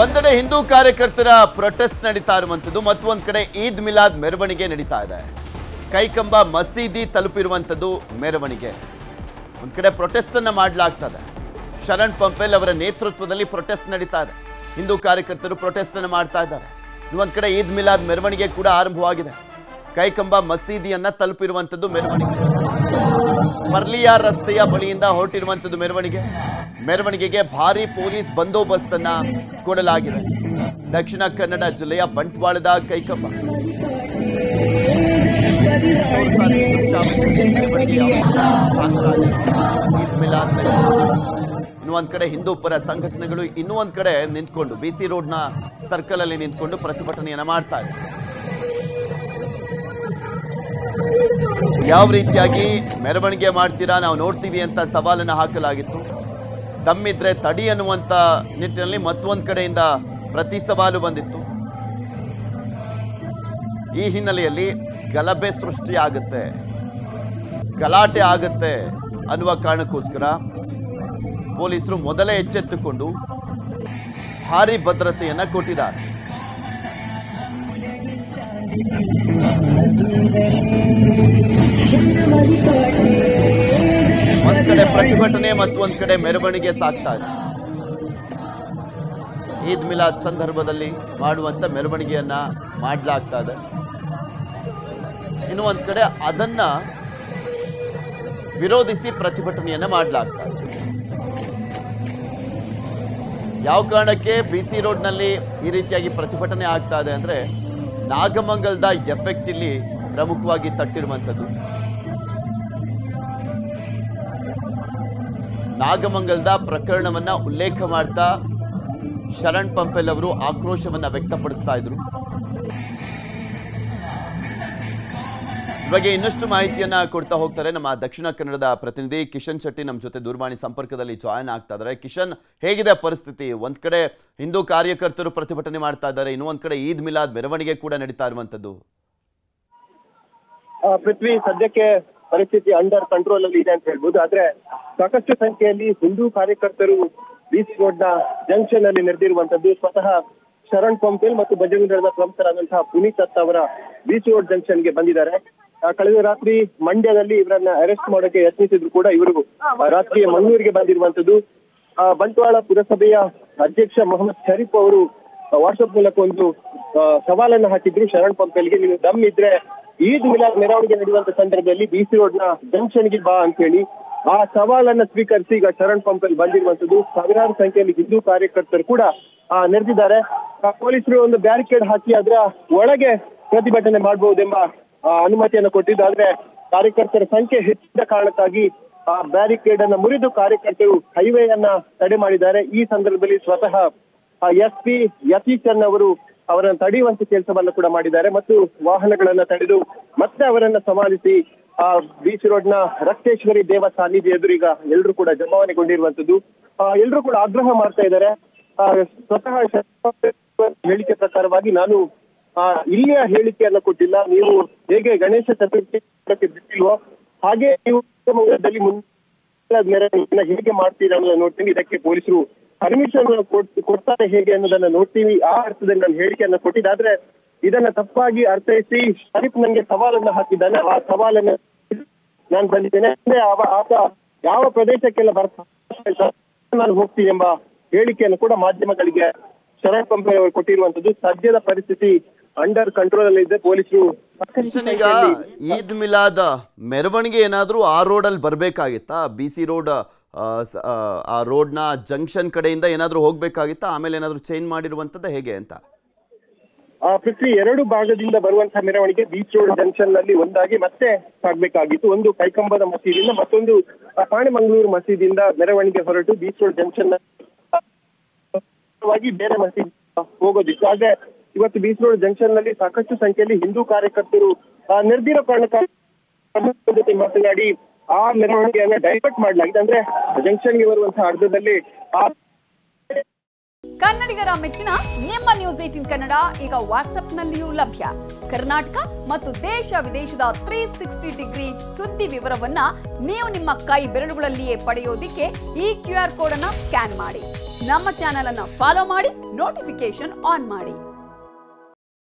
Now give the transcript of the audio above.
ಒಂದೆಡೆ ಹಿಂದೂ ಕಾರ್ಯಕರ್ತರ ಪ್ರೊಟೆಸ್ಟ್ ನಡೀತಾ ಇರುವಂಥದ್ದು, ಮತ್ತೊಂದು ಕಡೆ ಈದ್ ಮಿಲಾದ್ ಮೆರವಣಿಗೆ ನಡೀತಾ ಇದೆ. ಕೈಕಂಬ ಮಸೀದಿ ತಲುಪಿರುವಂಥದ್ದು ಮೆರವಣಿಗೆ. ಒಂದು ಕಡೆ ಪ್ರೊಟೆಸ್ಟನ್ನು ಮಾಡಲಾಗ್ತದೆ. ಶರಣ್ ಪಂಪೆಲ್ ಅವರ ನೇತೃತ್ವದಲ್ಲಿ ಪ್ರೊಟೆಸ್ಟ್ ನಡೀತಾ ಇದೆ. ಹಿಂದೂ ಕಾರ್ಯಕರ್ತರು ಪ್ರೊಟೆಸ್ಟನ್ನು ಮಾಡ್ತಾ ಇದ್ದಾರೆ. ಇನ್ನೊಂದು ಕಡೆ ಈದ್ ಮಿಲಾದ್ ಮೆರವಣಿಗೆ ಕೂಡ ಆರಂಭವಾಗಿದೆ. ಕೈಕಂಬ ಮಸೀದಿಯನ್ನು ತಲುಪಿರುವಂಥದ್ದು ಮೆರವಣಿಗೆ. ಪರ್ಲಿಯಾ ರಸ್ತೆಯ ಬಳಿಯಿಂದ ಹೊರಟಿರುವಂಥದ್ದು ಮೆರವಣಿಗೆ. ಮೆರವಣಿಗೆಗೆ ಭಾರಿ ಪೊಲೀಸ್ ಬಂದೋಬಸ್ತನ್ನ ಕೊಡಲಾಗಿದೆ. ದಕ್ಷಿಣ ಕನ್ನಡ ಜಿಲ್ಲೆಯ ಬಂಟ್ವಾಳದ ಕೈಕಂಬ. ಇನ್ನು ಕಡೆ ಹಿಂದೂ ಪರ ಸಂಘಟನೆಗಳು ಇನ್ನೂ ಒಂದ್ ಕಡೆ ನಿಂತ್ಕೊಂಡು ಬಿ ಸಿ ರೋಡ್ನ ಸರ್ಕಲ್ ಅಲ್ಲಿ ನಿಂತ್ಕೊಂಡು ಪ್ರತಿಭಟನೆಯನ್ನ ಮಾಡ್ತಾ ಇದೆ ಯಾವ ರೀತಿಯಾಗಿ ಮೆರವಣಿಗೆ ಮಾಡ್ತೀರಾ? ನಾವು ನೋಡ್ತೀವಿ ಅಂತ ಸವಾಲನ್ನು ಹಾಕಲಾಗಿತ್ತು. ದಮ್ಮಿದ್ರೆ ತಡಿ ಅನ್ನುವಂಥ ನಿಟ್ಟಿನಲ್ಲಿ ಮತ್ತೊಂದು ಕಡೆಯಿಂದ ಪ್ರತಿ ಸವಾಲು ಬಂದಿತ್ತು. ಈ ಹಿನ್ನೆಲೆಯಲ್ಲಿ ಗಲಭೆ ಸೃಷ್ಟಿ ಆಗುತ್ತೆ. ಗಲಾಟೆ ಆಗುತ್ತೆ ಅನ್ನುವ ಕಾರಣಕ್ಕೋಸ್ಕರ ಪೊಲೀಸರು ಮೊದಲೇ ಎಚ್ಚೆತ್ತುಕೊಂಡು ಭಾರಿ ಭದ್ರತೆಯನ್ನು ಕೊಟ್ಟಿದ್ದಾರೆ. ಒಂದ್ ಕಡೆ ಪ್ರತಿಭಟನೆ ಮತ್ತು ಒಂದ್ ಕಡೆ ಮೆರವಣಿಗೆ ಸಾಕ್ತಾ ಇದೆ. ಈದ್ ಮಿಲಾದ್ ಸಂದರ್ಭದಲ್ಲಿ ಮಾಡುವಂತ ಮೆರವಣಿಗೆಯನ್ನ ಮಾಡಲಾಗ್ತಾ ಇದೆ. ಇನ್ನು ಒಂದ್ ಕಡೆ ಅದನ್ನ ವಿರೋಧಿಸಿ ಪ್ರತಿಭಟನೆಯನ್ನ ಮಾಡಲಾಗ್ತಾ ಇದೆ. ಯಾವ ಕಾರಣಕ್ಕೆ ಬಿ ಸಿ ರೋಡ್ನಲ್ಲಿ ಈ ರೀತಿಯಾಗಿ ಪ್ರತಿಭಟನೆ ಆಗ್ತಾ ಇದೆ ಅಂದ್ರೆ ನಾಗಮಂಗಲದ ಎಫೆಕ್ಟ್ ಇಲ್ಲಿ ಪ್ರಮುಖವಾಗಿ ತಟ್ಟಿರುವಂಥದ್ದು. ನಾಗಮಂಗಲದ ಪ್ರಕರಣವನ್ನ ಉಲ್ಲೇಖ ಮಾಡ್ತಾ ಶರಣ್ ಪಂಪೆಲ್ ಅವರು ಆಕ್ರೋಶವನ್ನ ವ್ಯಕ್ತಪಡಿಸ್ತಾ ಇದ್ರು. ಬಗ್ಗೆ ಇನ್ನಷ್ಟು ಮಾಹಿತಿಯನ್ನ ಕೊಡ್ತಾ ಹೋಗ್ತಾರೆ ನಮ್ಮ ದಕ್ಷಿಣ ಕನ್ನಡದ ಪ್ರತಿನಿಧಿ ಕಿಶನ್ ಶೆಟ್ಟಿ ನಮ್ಮ ಜೊತೆ ದೂರವಾಣಿ ಸಂಪರ್ಕದಲ್ಲಿ ಜಾಯ್ನ್ ಆಗ್ತಾ ಇದ್ದಾರೆ. ಕಿಶನ್, ಹೇಗಿದೆ ಪರಿಸ್ಥಿತಿ? ಒಂದ್ ಕಡೆ ಹಿಂದೂ ಕಾರ್ಯಕರ್ತರು ಪ್ರತಿಭಟನೆ ಮಾಡ್ತಾ ಇದ್ದಾರೆ ಇನ್ನೊಂದ್ ಕಡೆ ಈದ್ ಮಿಲಾದ್ ಮೆರವಣಿಗೆ ಕೂಡ ನಡೀತಾ ಇರುವಂತದ್ದು. ಪೃಥ್ವಿ, ಸದ್ಯಕ್ಕೆ ಪರಿಸ್ಥಿತಿ ಅಂಡರ್ ಕಂಟ್ರೋಲ್ ಅಲ್ಲಿ ಇದೆ ಅಂತ ಹೇಳ್ಬೋದು. ಆದ್ರೆ ಸಾಕಷ್ಟು ಸಂಖ್ಯೆಯಲ್ಲಿ ಹಿಂದೂ ಕಾರ್ಯಕರ್ತರು ಬೀಚ್ ರೋಡ್ನ ಜಂಕ್ಷನ್ ಅಲ್ಲಿ ನಡೆದಿರುವಂತದ್ದು. ಸ್ವತಃ ಶರಣ್ ಪಂಪೇಲ್ ಮತ್ತು ಬಜರಂಗ ದಳದ ಪ್ರಮುಖರಾದಂತಹ ಪುನೀತ್ ದತ್ತ ಅವರ ಬೀಚ್ ರೋಡ್ ಜಂಕ್ಷನ್ಗೆ ಬಂದಿದ್ದಾರೆ. ಕಳೆದ ರಾತ್ರಿ ಮಂಡ್ಯದಲ್ಲಿ ಇವರನ್ನ ಅರೆಸ್ಟ್ ಮಾಡೋಕೆ ಯತ್ನಿಸಿದ್ರು ಕೂಡ ಇವರು. ರಾತ್ರಿ ಮಂಗಳೂರಿಗೆ ಬಂದಿರುವಂತದ್ದು ಬಂಟ್ವಾಳ ಪುರಸಭೆಯ ಅಧ್ಯಕ್ಷ ಮೊಹಮ್ಮದ್ ಶರೀಫ್ ಅವರು ವಾಟ್ಸಪ್ ಮೂಲಕ ಒಂದು ಸವಾಲನ್ನ ಹಾಕಿದ್ರು. ಶರಣ್ ಪಂಪೇಲ್ಗೆ, ನೀವು ದಮ್ ಇದ್ರೆ ಈದ್ ಮಿಲಾದ್ ಮೆರವಣಿಗೆ ನಡೆಯುವಂತ ಸಂದರ್ಭದಲ್ಲಿ ಬಿಸಿ ರೋಡ್ನ ಜಂಕ್ಷನ್ಗೆ ಬಾ ಅಂತ ಹೇಳಿ ಆ ಸವಾಲನ್ನ ಸ್ವೀಕರಿಸಿ ಈಗ ಶರಣ್ ಪಂಪಲ್ ಬಂದಿರುವಂತದ್ದು ಸಾವಿರಾರು ಸಂಖ್ಯೆಯಲ್ಲಿ ಹಿಂದೂ ಕಾರ್ಯಕರ್ತರು ಕೂಡ ನೆರೆದಿದ್ದಾರೆ. ಪೊಲೀಸರು ಒಂದು ಬ್ಯಾರಿಕೇಡ್ ಹಾಕಿ ಅದರ ಒಳಗೆ ಪ್ರತಿಭಟನೆ ಮಾಡಬಹುದೆಂಬ ಅನುಮತಿಯನ್ನು ಕೊಟ್ಟಿದ್ದು ಆದ್ರೆ ಕಾರ್ಯಕರ್ತರ ಸಂಖ್ಯೆ ಹೆಚ್ಚಿದ ಕಾರಣಕ್ಕಾಗಿ ಆ ಬ್ಯಾರಿಕೇಡ್ ಅನ್ನ ಮುರಿದು ಕಾರ್ಯಕರ್ತರು ಹೈವೇಯನ್ನ ತಡೆ ಮಾಡಿದ್ದಾರೆ. ಈ ಸಂದರ್ಭದಲ್ಲಿ ಸ್ವತಃ ಎಸ್ ಪಿ ಯತೀಶನ್ ಅವರು ಅವರನ್ನು ತಡೆಯುವಂತ ಕೆಲಸವನ್ನು ಕೂಡ ಮಾಡಿದ್ದಾರೆ. ಮತ್ತು ವಾಹನಗಳನ್ನ ತಡೆದು ಮತ್ತೆ ಅವರನ್ನ ಸಮಾಧಿಸಿ ಆ ಬೀಚ್ ರೋಡ್ನ ರಕ್ತೇಶ್ವರಿ ದೇವ ಸಾನ್ನಿಧ್ಯ ಎದುರು ಈಗ ಎಲ್ಲರೂ ಕೂಡ ಜಮಾವಣೆಗೊಂಡಿರುವಂತದ್ದು. ಎಲ್ಲರೂ ಕೂಡ ಆಗ್ರಹ ಮಾಡ್ತಾ ಇದ್ದಾರೆ. ಸ್ವತಃ ಹೇಳಿಕೆ ಪ್ರಕಾರವಾಗಿ ನಾನು ಇಲ್ಲಿಯ ಹೇಳಿಕೆಯನ್ನ ಕೊಟ್ಟಿಲ್ಲ. ನೀವು ಹೇಗೆ ಗಣೇಶ ಚತುರ್ಥಿ ಬಿಟ್ಟಿಲ್ವೋ, ಹಾಗೆ ನೀವು ಚಿಕ್ಕಮಗಳೂರಲ್ಲಿ ಮುಂದೆ ಮೆರವಣಿಗೆನ ಹೇಗೆ ಮಾಡ್ತೀರಾ ಅನ್ನೋದನ್ನ ನೋಡ್ತೀನಿ. ಇದಕ್ಕೆ ಪೊಲೀಸರು ಪರ್ಮಿಷನ್ ಕೊಡ್ತಾರೆ ಹೇಗೆ ಅನ್ನೋದನ್ನ ನೋಡ್ತೀವಿ. ಆ ಅರ್ಥದಲ್ಲಿ ನಾನು ಹೇಳಿಕೆಯನ್ನ ಕೊಟ್ಟಿದ್ದಾದ್ರೆ ಇದನ್ನ ತಪ್ಪಾಗಿ ಅರ್ಥೈಸಿ ಶರೀಫ್ ನನಗೆ ಸವಾಲನ್ನ ಹಾಕಿದ್ದಾನೆ. ಆ ಸವಾಲನ್ನ ನಾನು ಬಂದಿದ್ದೇನೆ. ಅಂದ್ರೆ ಆತ ಯಾವ ಪ್ರದೇಶಕ್ಕೆಲ್ಲ ಬರ್ತಾ ನಾನು ಹೋಗ್ತೀನಿ ಎಂಬ ಹೇಳಿಕೆಯನ್ನು ಕೂಡ ಮಾಧ್ಯಮಗಳಿಗೆ ಶರಣ್ ಪಂಪೆ ಅವರು ಕೊಟ್ಟಿರುವಂತದ್ದು. ಸದ್ಯದ ಪರಿಸ್ಥಿತಿ ಅಂಡರ್ ಕಂಟ್ರೋಲ್ ಅಲ್ಲಿ ಇದೆ ಪೊಲೀಸರು. ಈಗ ಈದ್ ಮಿಲಾದ ಮೆರವಣಿಗೆ ಏನಾದರೂ ಆ ರೋಡಲ್ಲಿ ಬರ್ಬೇಕಾಗಿತ್ತಾ? ಬಿ ಸಿ ರೋಡ್ ಆ ರೋಡ್ನ ಜಂಕ್ಷನ್ ಕಡೆಯಿಂದ ಏನಾದರೂ ಹೋಗ್ಬೇಕಾಗಿತ್ತಾ? ಆಮೇಲೆ ಏನಾದರೂ ಚೇಂಜ್ ಮಾಡಿರುವಂತದ್ದು ಹೇಗೆ ಅಂತ? ಆ ಪೃಥ್ವಿ ಎರಡು ಭಾಗದಿಂದ ಬರುವಂತಹ ಮೆರವಣಿಗೆ ಬೀಚ್ ರೋಡ್ ಜಂಕ್ಷನ್ನಲ್ಲಿ ಒಂದಾಗಿ ಮತ್ತೆ ಸಾಗ್ಬೇಕಾಗಿತ್ತು ಒಂದು ಕೈಕಂಬದ ಮಸೀದಿಯಿಂದ ಮತ್ತೊಂದು ಪಾಣಿಮಂಗ್ಳೂರು ಮಸೀದಿಯಿಂದ ಮೆರವಣಿಗೆ ಹೊರಟು ಬೀಚ್ ರೋಡ್ ಜಂಕ್ಷನ್ ಬೇರೆ ಮಸೀದಿ ಹೋಗೋದಿತ್ತು. ಆದ್ರೆ ಇವತ್ತು ಬೀಚ್ ಜಂಕ್ಷನ್ನಲ್ಲಿ ಸಾಕಷ್ಟು ಸಂಖ್ಯೆಯಲ್ಲಿ ಹಿಂದೂ ಕಾರ್ಯಕರ್ತರು ನೆರೆದಿರೋ ಕಾರಣಕ್ಕಾಗಿ ಜೊತೆ ಮಾತನಾಡಿ ಆ ಮೆರವಣಿಗೆಯನ್ನ ಡೈವರ್ಟ್ ಮಾಡಲಾಗಿದೆ. ಅಂದ್ರೆ ಜಂಕ್ಷನ್ಗೆ ಬರುವಂತಹ ಅರ್ಧದಲ್ಲಿ ಆ ಕನ್ನಡಿಗರ ಮೆಚ್ಚಿನ ನಿಮ್ಮ ನ್ಯೂಸ್ ಏಟಿನ್ ಕನ್ನಡ ಈಗ ವಾಟ್ಸ್ಆಪ್ನಲ್ಲಿಯೂ ಲಭ್ಯ. ಕರ್ನಾಟಕ ಮತ್ತು ದೇಶ ವಿದೇಶದ ತ್ರೀ ಸಿಕ್ಸ್ಟಿ ಡಿಗ್ರಿ ಸುದ್ದಿ ವಿವರವನ್ನ ನೀವು ನಿಮ್ಮ ಕೈ ಬೆರಳುಗಳಲ್ಲಿಯೇ ಪಡೆಯೋದಿಕ್ಕೆ ಈ ಕ್ಯೂ ಆರ್ ಕೋಡ್ ಅನ್ನ ಸ್ಕ್ಯಾನ್ ಮಾಡಿ. ನಮ್ಮ ಚಾನೆಲ್ ಅನ್ನ ಫಾಲೋ ಮಾಡಿ ನೋಟಿಫಿಕೇಶನ್ ಆನ್ ಮಾಡಿ.